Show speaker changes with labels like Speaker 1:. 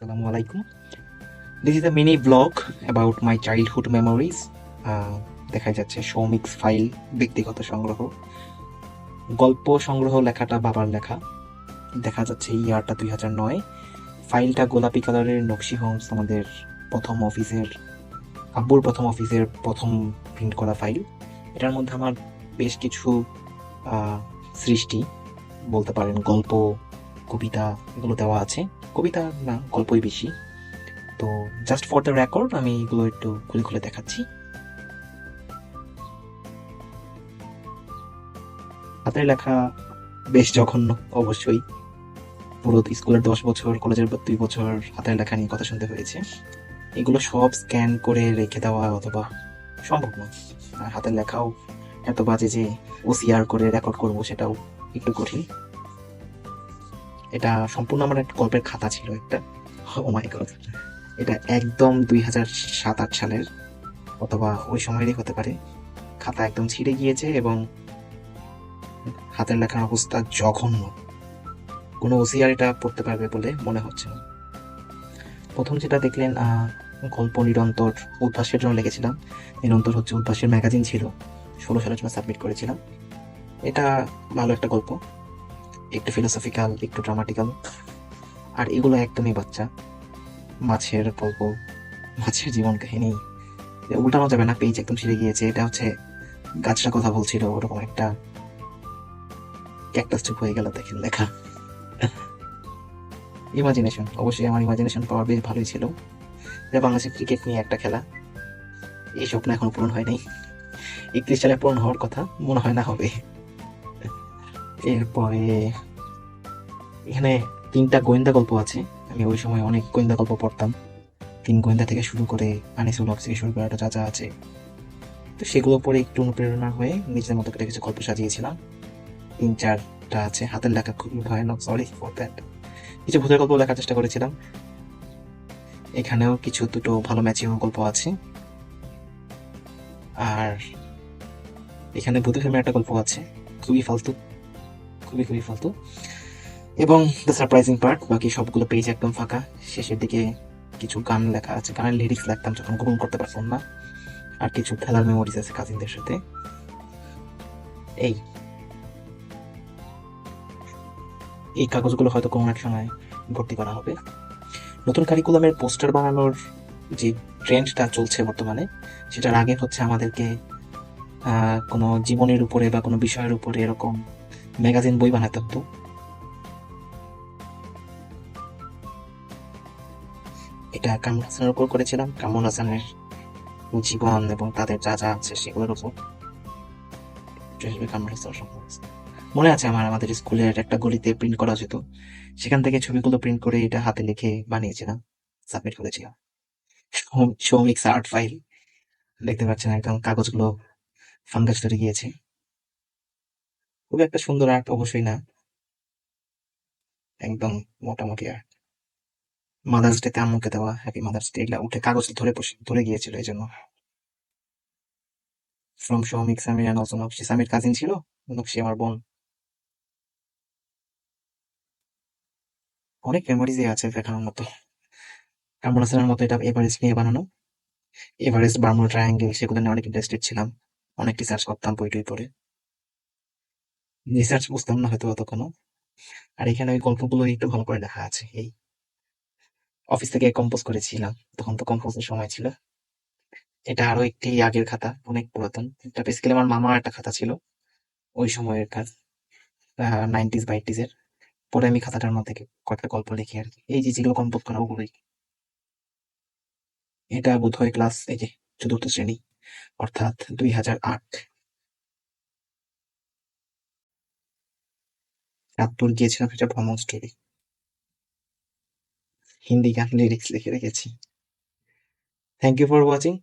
Speaker 1: Assalamu আলাইকুম। This is a mini blog about my childhood memories দেখা যাচ্ছে Soumik's file ব্যক্তিগত সংগ্রহ, গল্প সংগ্রহ লেখাটা বাবার লেখা। দেখা যাচ্ছে ইয়ারটা দুই হাজার নয়। ফাইলটা গোলাপি কালারের নকশি হোমস আমাদের প্রথম অফিসের আব্বুর প্রথম অফিসের প্রথম প্রিন্ট করা ফাইল এটার মধ্যে আমার বেশ কিছু সৃষ্টি। বলতে পারেন গল্প, কবিতা, এগুলো দেওয়া আছে। কবিতা না গল্পই বেশি। তো জাস্ট ফর দ্য রেকর্ড আমি এগুলো একটু খুলে খুলে দেখাচ্ছি। হাতের লেখা বেশ জঘন্য, অবশ্যই। পুরো স্কুলের দশ বছর, কলেজের দুই বছর হাতের লেখা নিয়ে কথা শুনতে হয়েছে। এগুলো সব স্ক্যান করে রেখে দেওয়া অথবা সম্ভব নয়। আর হাতের লেখাও এত বাজে যে ওসিআর করে রেকর্ড করব সেটাও একটু কঠিন। এটা সম্পূর্ণ আমার একটা গল্পের খাতা ছিল একটা। ও মাই গড এটা একদম দুই হাজার সাত আট সালের, অথবা ওই সময়েরই হতে পারে। খাতা একদম ছিঁড়ে গিয়েছে এবং হাতের লেখার অবস্থা জঘন্য। কোনো ওসিআর এটা পড়তে পারবে বলে মনে হচ্ছে না। প্রথম যেটা দেখলেন গল্প নিরন্তর উদ্ভাসের জন্য লিখেছিলাম। নিরন্তর হচ্ছে উদ্ভাসের ম্যাগাজিন ছিল। ষোলো সালের জন্য সাবমিট করেছিলাম। এটা ভালো একটা গল্প। একটু ফিলোসফিক্যাল একটু ড্রামাটিক্যাল আর এগুলো একদমই বাচ্চা। মাছের গল্প, মাছের জীবন কাহিনী উল্টানো যাবে না পেজ একদম ছিঁড়ে গিয়েছে। এটা হচ্ছে গাছটা কথা বলছিল, ওরকম একটা ক্যাকটাস চুপ হয়ে গেল, দেখেন লেখা। ইমাজিনেশন অবশ্যই আমার ইমাজিনেশন পাওয়ার বেশ ভালোই ছিল। যে বাংলাদেশের ক্রিকেট নিয়ে একটা খেলা। এই স্বপ্ন এখন পূরণ হয় নাই। একত্রিশ সালে পূরণ হওয়ার কথা মনে হয় না হবে। এরপরে এখানে তিনটা গোয়েন্দা গল্প আছে। আমি ওই সময় অনেক গোয়েন্দা গল্প পড়তাম। তিন গোয়েন্দা থেকে শুরু করে আনিসুল হক থেকে শুরু করে একটা যা আছে। তো সেগুলো পরে একটু অনুপ্রেরণা হয়ে নিজের মতো করে কিছু গল্প সাজিয়েছিলাম। তিন চারটা আছে। হাতের লেখা খুবই ভয়ানক। সরি ফর দ্যাট কিছু ভূতের গল্প লেখার চেষ্টা করেছিলাম। এখানেও কিছু দুটো ভালো ম্যাচিং গল্প আছে। আর এখানে ভূতের ফিল্মের একটা গল্প আছে। খুবই ফালতু। খুবই খুবই ফালতু। এবং দ্য সারপ্রাইজিং পার্ট বাকি সবগুলো পেজ একদম ফাঁকা। শেষের দিকে কিছু গান লেখা আছে, গানের লিরিক্স লিখতাম যখন গ্রহণ করতে পারতাম না। আর কিছু খেলার মেমোরিজ আছে কাজিনদের সাথে। এই। এই কাগজগুলো হয়তো কোনো এক সময় ভর্তি করা হবে। নতুন কারিকুলামের পোস্টার বানানোর যে ট্রেন্ডটা চলছে বর্তমানে, সেটার আগে হচ্ছে আমাদেরকে কোনো জীবনের উপরে বা কোনো বিষয়ের উপরে এরকম ম্যাগাজিন বই বানাতে হতো এটা কামরুল হাসানের উপর করেছিলাম। কামরুল হাসানের জীবন এবং তাদের যা যা আছে সেগুলোর উপর। মনে আছে আমার, আমাদের স্কুলের একটা গলিতে প্রিন্ট করা যেত। সেখান থেকে ছবিগুলো প্রিন্ট করে এটা হাতে লিখে বানিয়েছিলাম সাবমিট করেছিলাম। সৌমিক্স আর্ট ফাইল দেখতে পাচ্ছেন একদম কাগজগুলো ফাঙ্গাস ধরে গিয়েছে। খুব একটা সুন্দর আর্ট অবশ্যই না। একদম মোটামুটি আর্ট মাদার্স ডে তে আম্মুকে দেওয়া হ্যাপি মাদার্স ডে এগুলা উঠে কাগজ ধরে বসে, ধরে গিয়েছিল এই জন্য from Soumik Samir and also Nakshi Samir cousin ছিল নকশি আমার বোন। অনেক মেমোরিজই আছে দেখানোর মতো। কামরুল হাসানের মতো এটা এভারেস্ট নিয়ে বানানো। এভারেস্ট বার্মুডা ট্রায়াঙ্গেল সেগুলো নিয়ে অনেক ইন্টারেস্টেড ছিলাম। অনেক রিসার্চ করতাম বই টই পড়ে। রিসার্চ বুঝতাম না হয়তো অতক্ষণ আর এখানে ওই গল্পগুলো একটু ভালো করে লেখা আছে। এই অফিস থেকে কম্পোজ করেছিলাম, তখন তো কম্পোজের সময় ছিল। এটা আরও একটি আগের খাতা, অনেক পুরাতন। এটা বেসিক্যালি আমার মামার একটা খাতা ছিল, ওই সময়ের কাজ। নাইনটিস বা এর। পরে আমি খাতাটার মধ্যে কয়েকটা গল্প লিখি আর কি। এই যে যেগুলো কম্পোজ করা ওগুলোই। এটা বোধ হয় ক্লাস এই যে চতুর্থ শ্রেণি, অর্থাৎ দুই হাজার আট। চাঁদপুর গিয়েছিলাম সেটা ভ্রমণ স্টোরি হিন্দি গান লিরিক্স লিখে রেখেছি। Thank you for watching